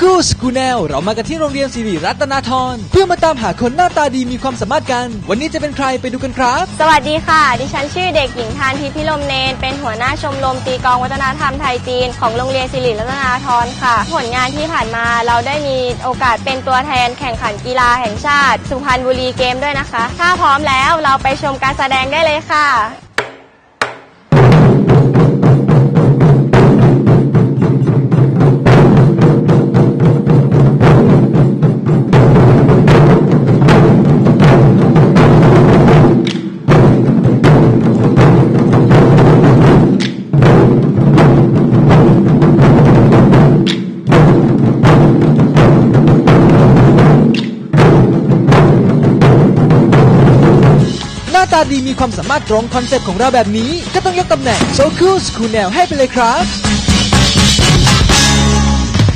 คูสกูแนลเรามากันที่โรงเรียนสิริรัตนาธรเพื่อมาตามหาคนหน้าตาดีมีความสามารถกัน วันนี้จะเป็นใครไปดูกันครับ สวัสดีค่ะ ดิฉันชื่อเด็กหญิงทานทิพย์พิลมเนนเป็นหัวหน้าชมรมตีกลองวัฒนธรรมไทยจีน ของโรงเรียนสิริรัตนาธรค่ะ ผลงานที่ผ่านมาเราได้มีโอกาสเป็นตัวแทนแข่งขันกีฬาแห่งชาติ สุพรรณบุรีเกมด้วยนะคะ ถ้าพร้อมแล้วเราไปชมการแสดงได้เลยค่ะ ตาดีมีความสามารถตรงคอนเซ็ปต์ของเราแบบนี้ ก็ต้องยกตำแหน่งโซคูสคูแนลให้ไปเลยครับ